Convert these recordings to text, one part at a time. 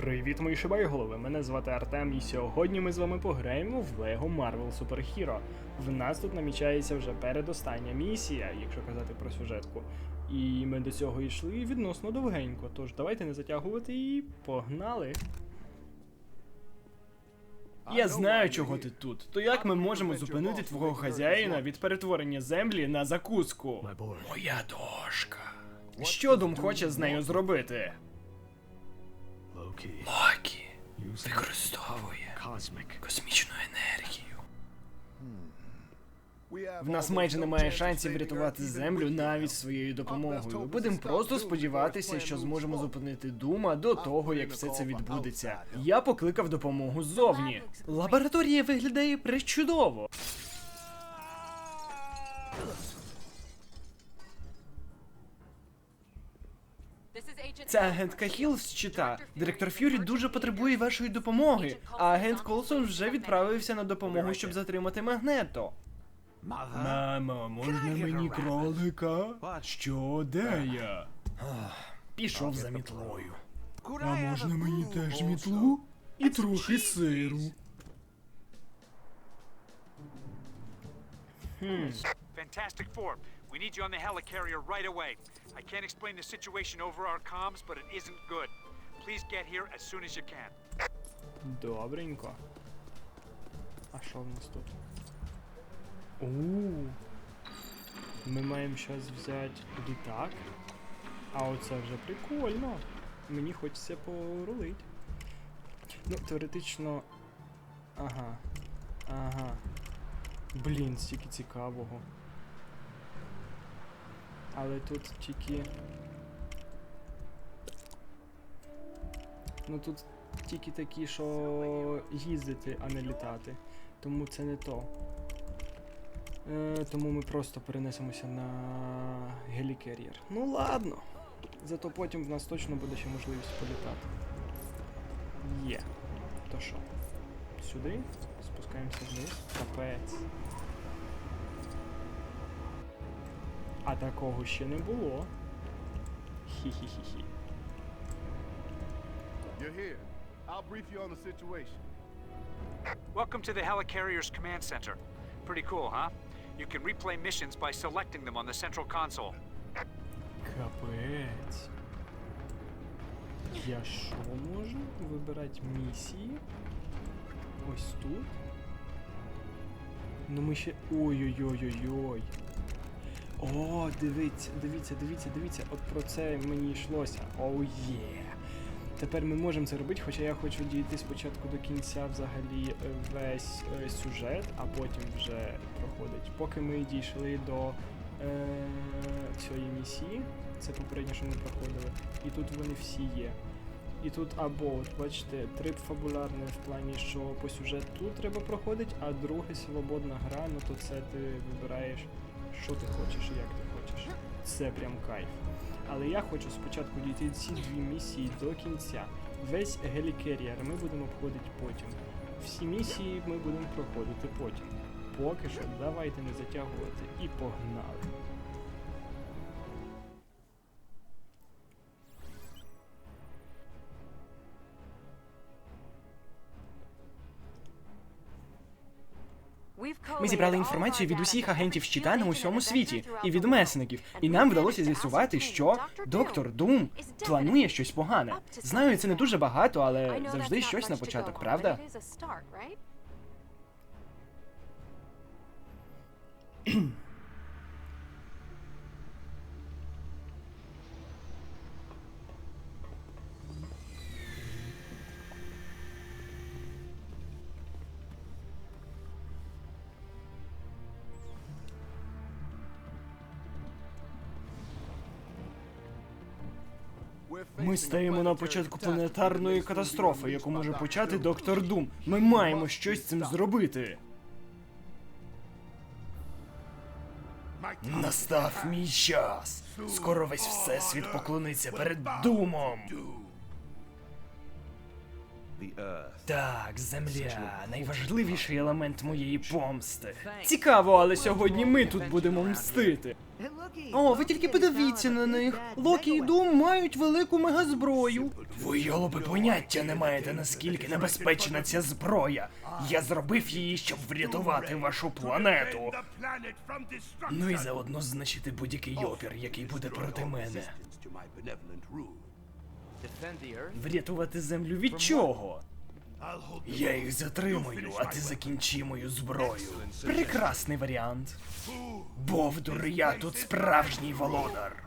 Привіт, мої шибайголови! Мене звати Артем, і сьогодні ми з вами пограємо в LEGO Marvel Super Hero. В нас тут намічається вже передостання місія, якщо казати про сюжетку. І ми до цього йшли відносно довгенько, тож давайте не затягувати і погнали. Я знаю, чого ти тут. То як ми можемо зупинити твого хазяїна від перетворення землі на закуску? Моя дошка. Що Дум хоче з нею зробити? Локі використовує космічну енергію. В нас майже немає шансів врятувати землю навіть своєю допомогою. Будемо просто сподіватися, що зможемо зупинити Дума до того, як все це відбудеться. Я покликав допомогу ззовні. Лабораторія виглядає причудово. Це агентка Хіл з щита. Директор Ф'юрі дуже потребує вашої допомоги. А агент Колсон вже відправився на допомогу, щоб затримати Магнето. Мамо, можна мені кролика? Що, де я? Пішов за мітлою. А можна мені теж мітлу? І трохи сиру. Fantastic Four, we need you on the helicarrier right away. I can't explain the situation over our comms, but it isn't good. Please get here as soon as you can. Добренько. А що в нас тут? У. Ми маємо зараз взяти літак. А оце вже прикольно. Мені хочеться порулить. Ну, теоретично. Ага. Ага. Блін, стільки цікавого. Але тут тільки. Ну тут тільки такі, що їздити, а не літати. Тому це не то. Е, тому ми просто перенесемося на гелікер'єр. Ну ладно. Зато потім в нас точно буде ще можливість політати. Є. То що? Сюди? Спускаємося вниз. Капець. А такого ще не було. Хі-хі-хі-хі. You're here. I'll brief you on the situation. Welcome to the helicarrier's command center. Pretty cool, huh? You can replay missions by selecting them on the central console. Капець. Я що можу вибирати місії? Ось тут. Ну ми ще. Ой-ой-ой-ой-ой. О, дивіться, дивіться, дивіться, дивіться. От про це мені йшлося. Оу є. Тепер ми можемо це робити, хоча я хочу дійти спочатку до кінця взагалі е, весь е, сюжет, а потім вже проходить. Поки ми дійшли до е, цієї місії, це попередньо, що ми проходили, і тут вони всі є. І тут або, от бачите, трип фабулярний в плані, що по сюжету треба проходить, а друге свободна гра, ну то це ти вибираєш, що ти хочеш і як ти хочеш. Це прям кайф. Але я хочу спочатку дійти ці дві місії до кінця. Весь гелікеріар ми будемо обходити потім. Всі місії ми будемо проходити потім. Поки що давайте не затягувати і погнали. Ми зібрали інформацію від усіх агентів щита на усьому світі і від месників, і нам вдалося з'ясувати, що доктор Дум планує щось погане. Знаю, це не дуже багато, але завжди щось на початок, правда? Ми стаємо на початку планетарної катастрофи, яку може почати доктор Дум. Ми маємо щось з цим зробити. Настав мій час. Скоро весь всесвіт поклониться перед Думом. Так, земля найважливіший елемент моєї помсти. Цікаво, але сьогодні ми тут будемо мстити. О, ви тільки подивіться на них. Локі і Дум мають велику мегазброю. Ви, йолопи, поняття не маєте, наскільки небезпечна ця зброя. Я зробив її, щоб врятувати вашу планету. Ну і заодно знищити будь-який опір, який буде проти мене. Врятувати землю від чого? Я їх затримую, а ти закінчи мою зброю. Прекрасний варіант. Бовдур, я тут справжній володар.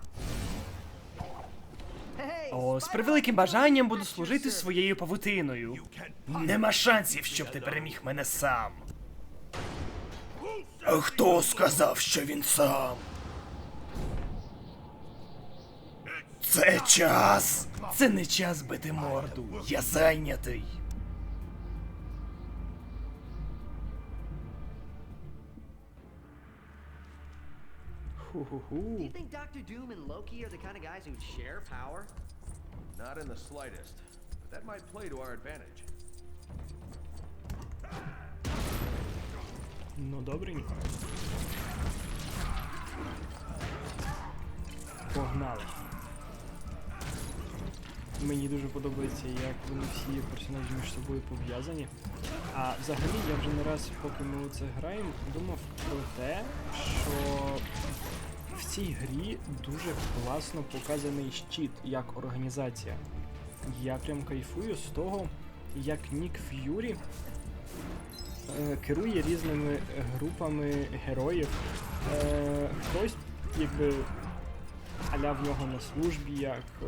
О, з превеликим бажанням буду служити своєю павутиною. Нема шансів, щоб ти переміг мене сам. А хто сказав, що він сам? Це час. Це не час бити морду. Я зайнятий. Do you think Doctor Doom and Loki are the kind of guys who'd share power? Not in the slightest. But that might play to our advantage. Ну, добренько. Погнали. Мені дуже подобається, як вони всі персонажі між собою пов'язані. А взагалі я вже не раз, поки ми у це граємо, думав про те, що в цій грі дуже класно показаний щит як організація. Я прям кайфую з того, як Нік Ф'юрі е, керує різними групами героїв. Е, хтось, якби, аля в нього на службі, як е,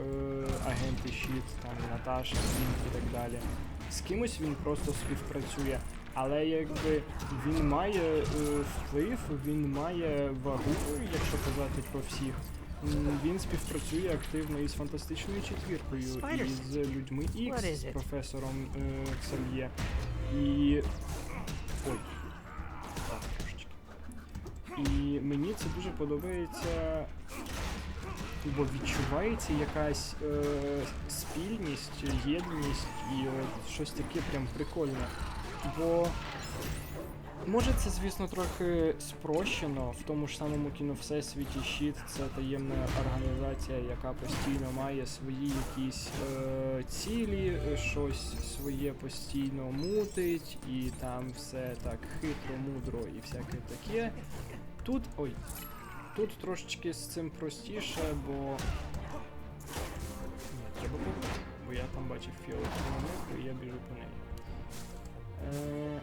агенти Щит, там Наташа, Блінк і так далі. З кимось він просто співпрацює, але якби він має е, вплив, він має вагу, якщо казати про всіх. Він співпрацює активно із фантастичною четвіркою, і з людьми Ікс, з професором е, Ксав'є. І Ой. Так, трошечки. І мені це дуже подобається, бо відчувається якась е, спільність, єдність і от щось таке прям прикольне. Бо може це, звісно, трохи спрощено в тому ж самому кіно Всесвіті Щит це таємна організація, яка постійно має свої якісь е, цілі, е, щось своє постійно мутить, і там все так хитро, мудро і всяке таке. Тут. ой. Тут трошечки з цим простіше, бо. Ні, треба по... Бо я там бачив фіолетову монетку і я біжу по неї. Е...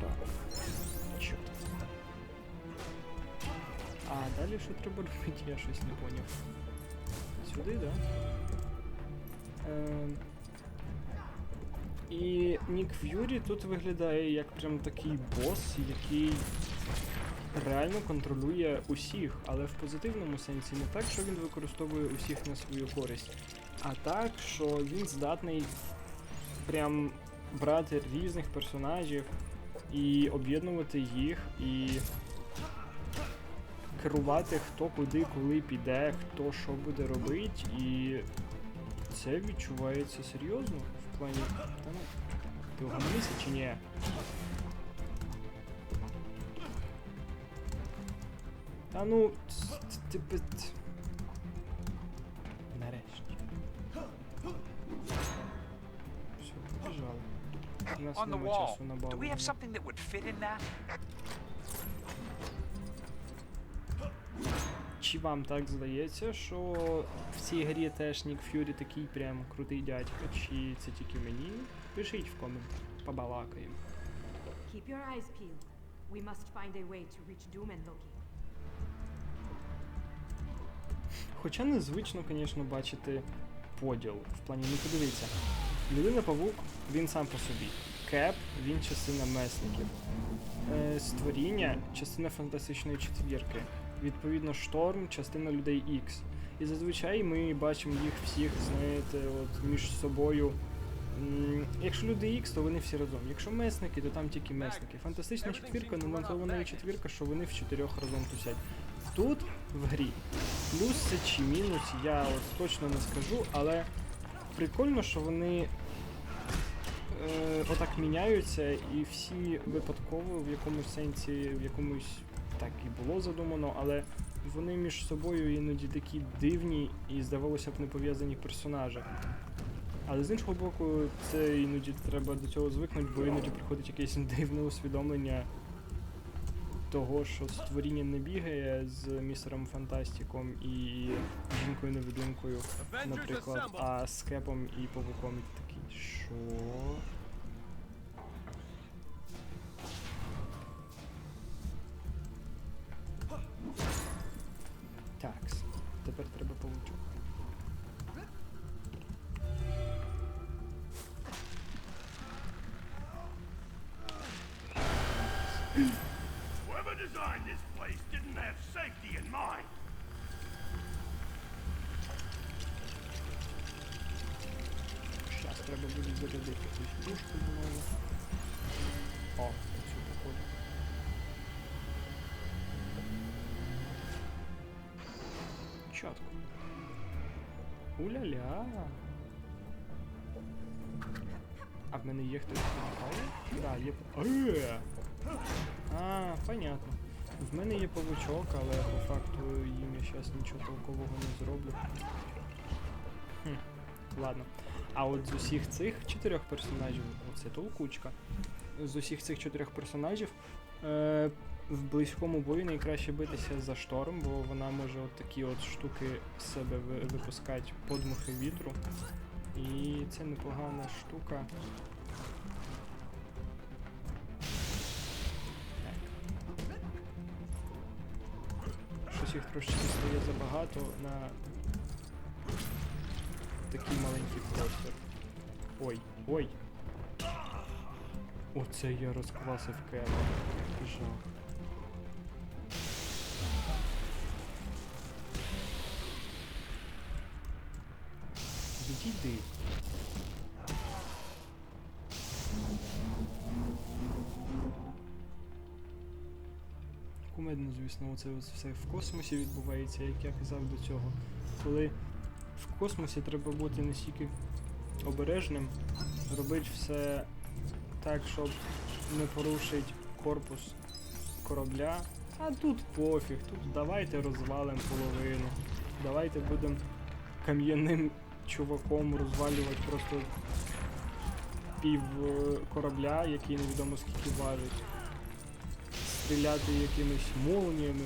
Так. А далі що треба робити, я щось не поняв. Сюди, да? Е... І Нік Ф'юрі тут виглядає як прям такий бос, який реально контролює усіх, але в позитивному сенсі не так, що він використовує усіх на свою користь, а так, що він здатний прям брати різних персонажів і об'єднувати їх, і керувати хто куди, коли піде, хто що буде робити, і це відчувається серйозно в плані. Та ну, ти угомонися чи ні? Та ну. Нарешті. Все, побіжали. У нас нема часу на Do we have something that would fit in that? Чи вам так здається, що в цій грі теж Нік Ф'юрі такий прям крутий дядько, чи це тільки мені? Пишіть в коментах, побалакаємо. Keep your eyes peeled. We must find a way to reach Doom and Loki. Хоча незвично, звісно, бачити поділ. В плані, ну подивіться. Людина Павук, він сам по собі. Кеп, він частина месників. Е, створіння частина фантастичної четвірки. Відповідно, шторм, частина людей X. І зазвичай ми бачимо їх всіх, знаєте, от між собою. Якщо люди X, то вони всі разом. Якщо месники, то там тільки месники. Фантастична четвірка, на то вона і четвірка, що вони в чотирьох разом тусять. Тут в грі плюс це чи мінус, я от точно не скажу, але прикольно, що вони е, отак міняються, і всі випадково в якомусь сенсі, в якомусь так і було задумано, але вони між собою іноді такі дивні і, здавалося б, не пов'язані персонажі. Але з іншого боку, це іноді треба до цього звикнути, бо іноді приходить якесь дивне усвідомлення того, що створіння не бігає з містером Фантастиком і жінкою невидимкою, наприклад, а з Кепом і павуком і такий, що? Такс, тепер треба павучок. Designed this place didn't have safety in mind. Зараз треба буде зарядити цю штучку знову. О, цю походу. Чітко. Уля-ля. А в мене є хтось павучок? Да, є пав- Е! А, понятно. В мене є павучок, але по факту їм я зараз нічого толкового не зроблю. Хм, ладно. А от з усіх цих чотирьох персонажів, оце толкучка. З усіх цих чотирьох персонажів е, в близькому бою найкраще битися за шторм, бо вона може от такі от штуки з себе ви- випускати подмухи вітру. І це непогана штука. Так. Їх трошки стає забагато на такий маленький простір. Ой, ой. Оце я розквасив кева. Жах. Відійди. Кумедно, звісно, ось все в космосі відбувається, як я казав до цього. Коли в космосі треба бути настільки обережним, робити все так, щоб не порушити корпус корабля. А тут пофіг, тут давайте розвалимо половину. Давайте будемо кам'яним чуваком розвалювати просто пів е, корабля, який невідомо скільки важить. Стріляти якимись молніями.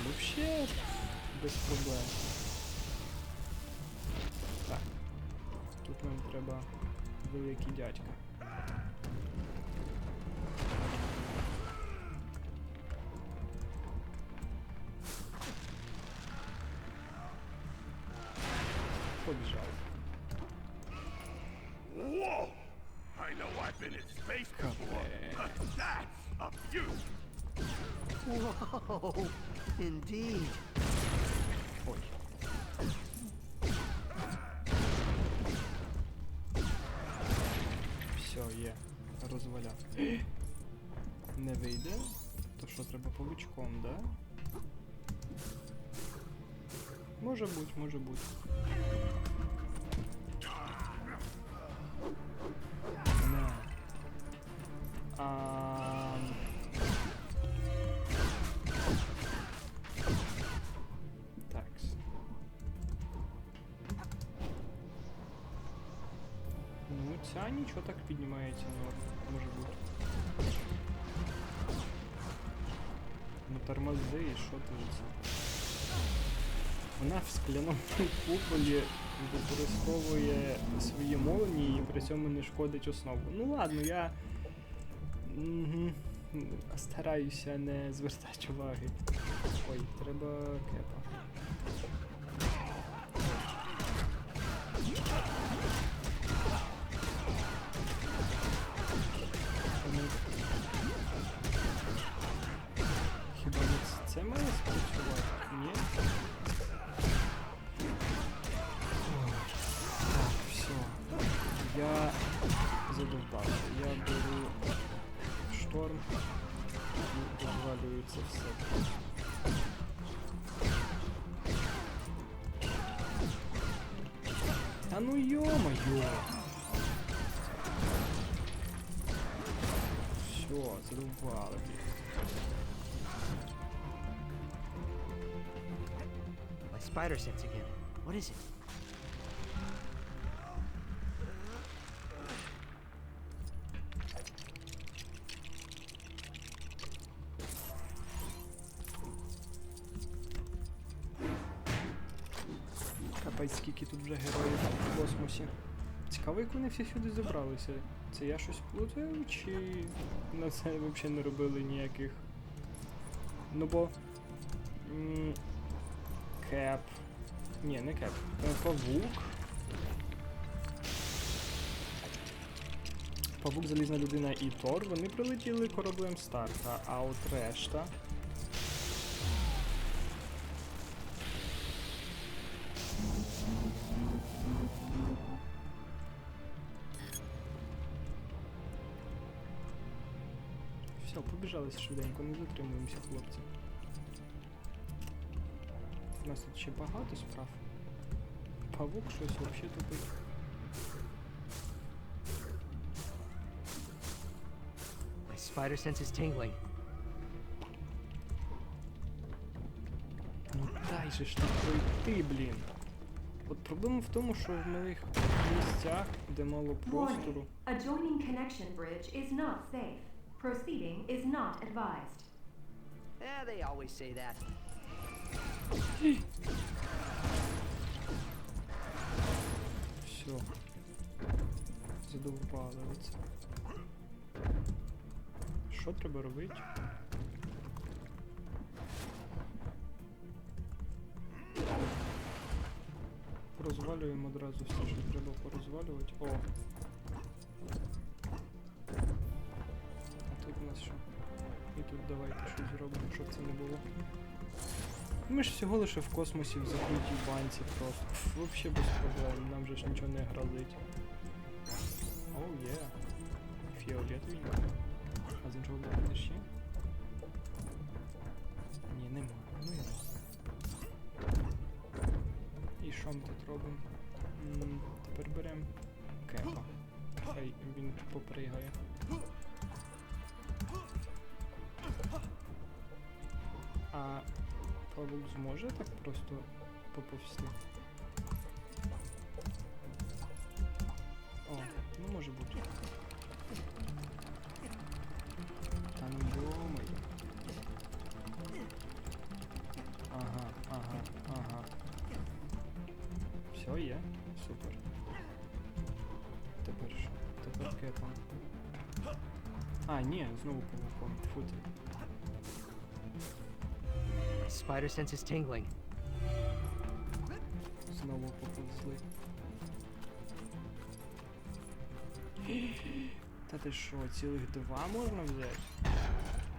Взагалі без проблем. Так. Тут нам треба великий дядька. Whoa, indeed. Ой. Все, є. Розваляв. Не вийде? То що треба павучком, да? Може бути, може бути. Ця нічого так піднімається, норм. Може бути. Ну тормози, що ти це? Вона в скляному куполі використовує свої молнії і при цьому не шкодить основу. Ну ладно, я стараюся не звертати уваги. Ой, треба кепа. Це має спрацювати? Ні? Ой, Так, все. Я задовбався. Я беру шторм і розвалюю це все. А ну йо-моє! Все, задовбали. My spider sense again. What is it? Капець, скільки тут вже героїв в космосі. Цікаво, як вони всі сюди зібралися. Це я щось плутаю, чи на це взагалі не робили ніяких. Ну бо. Кеп. Ні, не кеп. Павук. Павук, залізна людина і Тор, вони прилетіли кораблем Старка, а от решта. Все, побіжалися швиденько, не затримуємося, хлопці. У нас тут ще багато справ. Павук щось взагалі тупить. My spider sense is tingling. Ну дай же ж тут пройти, блін. От проблема в тому, що в малих місцях, де мало простору. Warning. Adjoining connection bridge is not safe. Proceeding is not advised. Eh, they always say that. Все. Задовбали оце. Що треба робити? Розвалюємо одразу все, що треба порозвалювати. О! А тут у нас що? І тут давайте щось зробимо, щоб це не було. Ми ж всього лише в космосі в закритій банці просто. Вообще без проблем, нам же ж нічого не грозить. Оу є. Фіолетовенько. А з іншого боку ще? Ні, нема. Ну і. І що ми тут робимо? Тепер беремо кепа. Хай він попригає. А павук зможе так просто поповсти? О, ну може бути. Та ну йомай. Ага, ага, ага. Все є, супер. Тепер що? Тепер кепом. А, ні, знову павуком. Фу ти. Spider sense is tingling. Знову поповзли. Та ти що, цілих два можна взяти?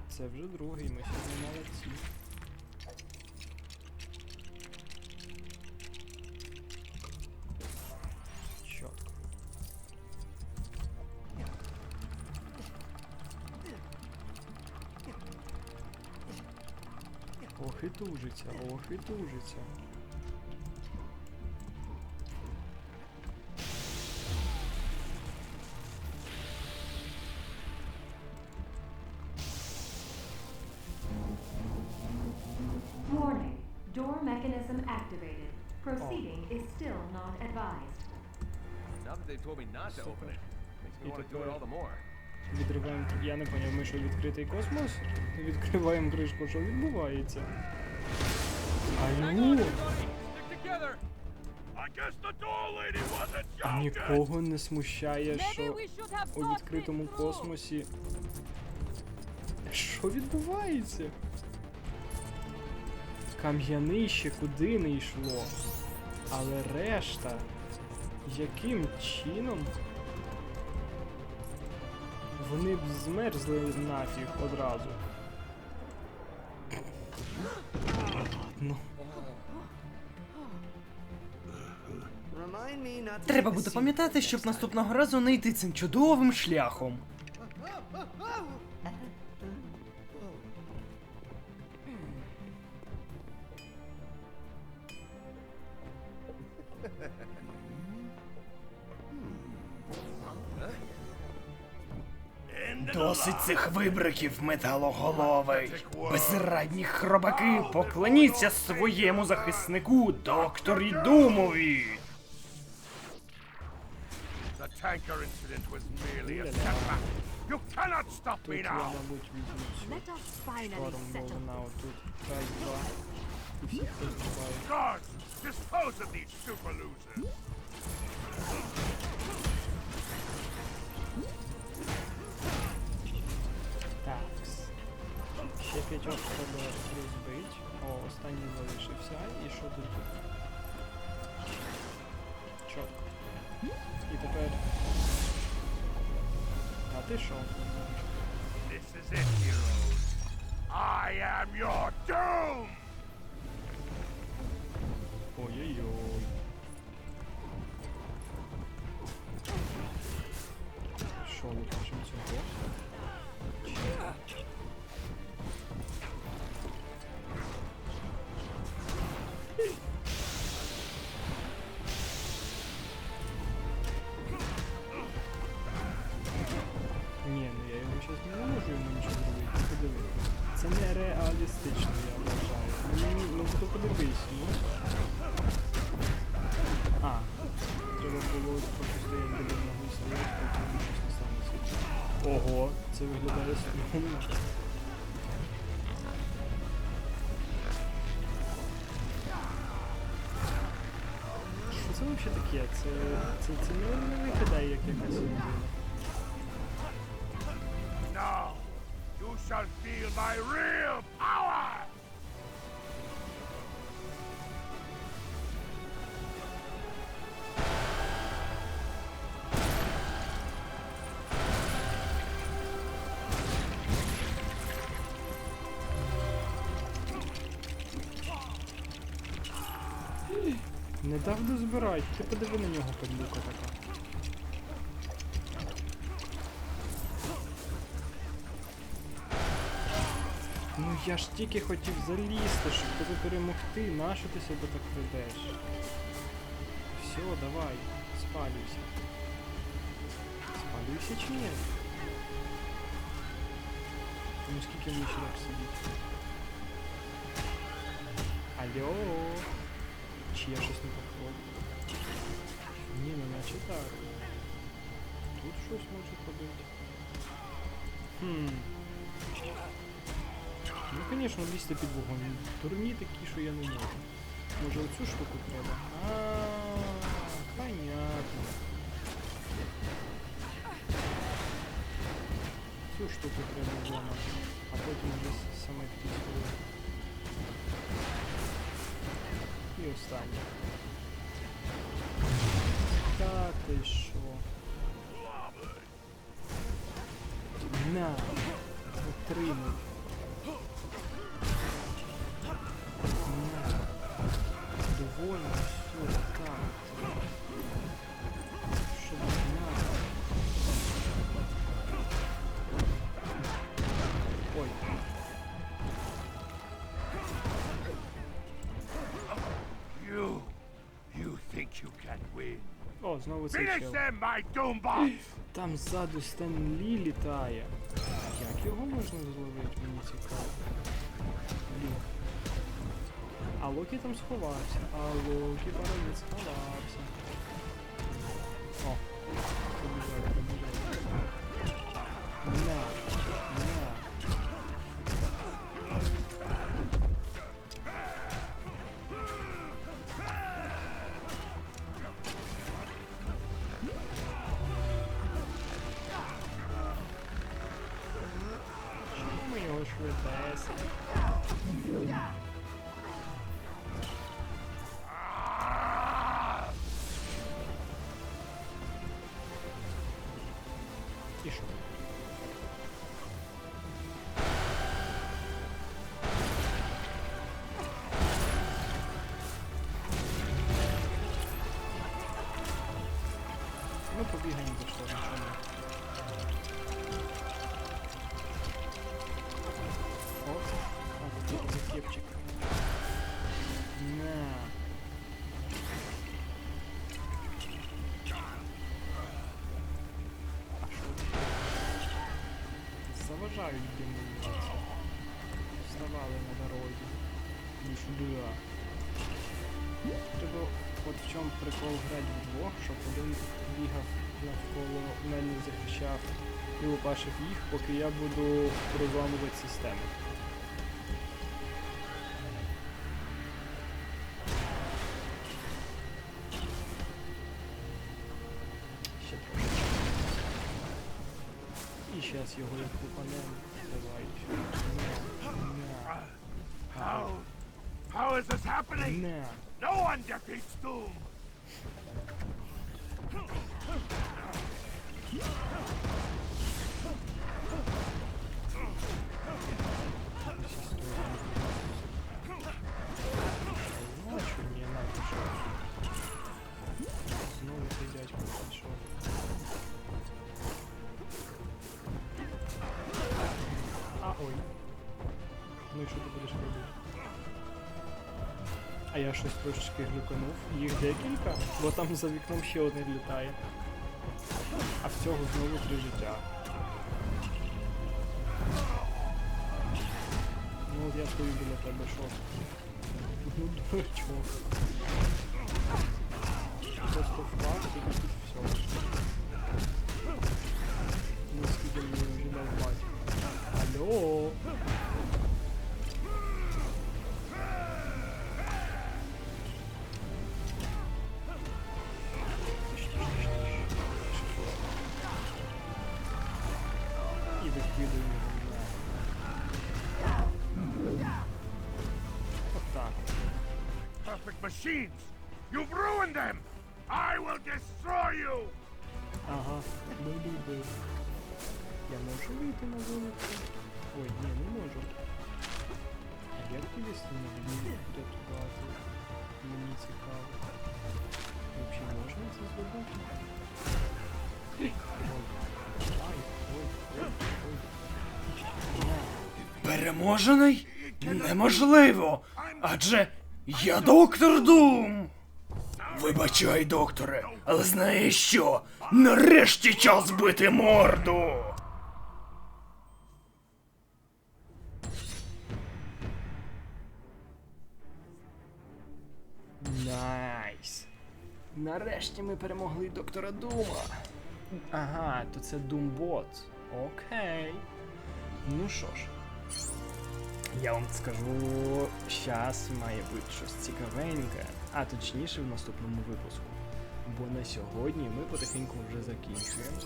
Це вже другий, ми сьогодні молодці. Ох і тужиться. Warning. Door mechanism activated. Proceeding is still not advised. Now that they told me not to open it, makes me І want to do it тепер all the more. Відриваємо. Я не поняв, ми що відкритий космос? Відкриваємо кришку, що відбувається? Joking. нікого не смущає, що у відкритому космосі. Що відбувається? Кам'янище куди не йшло. Але решта. Яким чином? Вони б змерзли нафіг одразу. Ну, to Треба буде пам'ятати, щоб наступного разу не йти цим чудовим шляхом. Досить цих вибриків, металоголовий. Безрадні хробаки, поклоніться своєму захиснику, докторі Думові. The tanker incident was merely a setback. You cannot stop me now. мабуть, візьму цю Let us finally settle this. отут раз, два. І всіх розбиває. Guards, dispose of these super losers. П'ятьох треба розбити. О, останній залишився. І що тут? Чітко. І тепер. А ти що? This is it, heroes. I am your doom! Ой-ой-ой. Це не реалістично, я вважаю. Ну, ну то подивись, ну. А, треба було просто стояти біля нього і стояти, поки щось не станеться. Ого, це виглядає стрімно. Що це взагалі таке? Це, це, це не, не виглядає як якась людина. Shall feel my real power! Не дав дозбирати, ти подиви на нього, падлюка така. я ж тільки хотів залізти, щоб тебе перемогти. Нащо ти себе так ведеш? Все, давай, спалюйся. Спалюйся чи ні? Ну скільки мені ще так сидіти? Алло? Чи я щось не так роблю? Ні, ну наче так. Тут щось може ходити. Хм. Ну, звісно, лізти під вогонь. Дурні такі, що я не можу. Може оцю штуку треба? А, понятно. Цю штуку треба зламати, а потім вже с- саме підійти. І останнє. Та ти що? На! Отримуй. О, знову цей чел. Там ззаду Стен Лі літає. Як його можна зловити, мені цікаво. Блін. А Локі там сховався. А Локі параліт сховався. Кепчик. На. Заважають демонізації. Вставали на дорозі. Сюди. Треба от в чому прикол грати вдвох, щоб один бігав навколо мене захищав і лупашив їх, поки я буду розламувати систему. його як купанем. Давай. На. How? How is this happening? На. No one defeats Doom! А я щось трошечки глюканув. Їх декілька, бо там за вікном ще один літає. А в цього знову три життя. Ну от я стою біля тебе, що? Ну дурачок. Machines! You've ruined them! I will destroy you! Ага, бу-бу-бу. Я можу вийти на вулицю? Ой, ні, не можу. А як тобі з ним рятувати? Мені цікаво. Взагалі можна це зробити? Ой, ой, ой, ой. Переможений? Неможливо! Адже я доктор Дум! Вибачай, докторе, але знаєш що? Нарешті час бити морду! Найс. Нарешті ми перемогли доктора Дума. Ага, то це Думбот. Окей. Ну що ж. Я вам скажу, щас має бути щось цікавеньке, а точніше в наступному випуску. Бо на сьогодні ми потихеньку вже закінчуємо.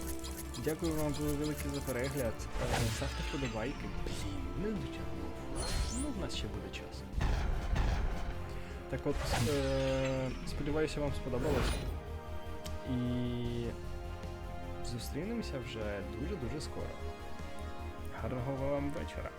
Дякую вам дуже велике за перегляд. Е, Ставте вподобайки. Блін, не дотягнув. Ну, в нас ще буде час. Так от, е- сподіваюся, вам сподобалось. І зустрінемося вже дуже-дуже скоро. Гарного вам вечора.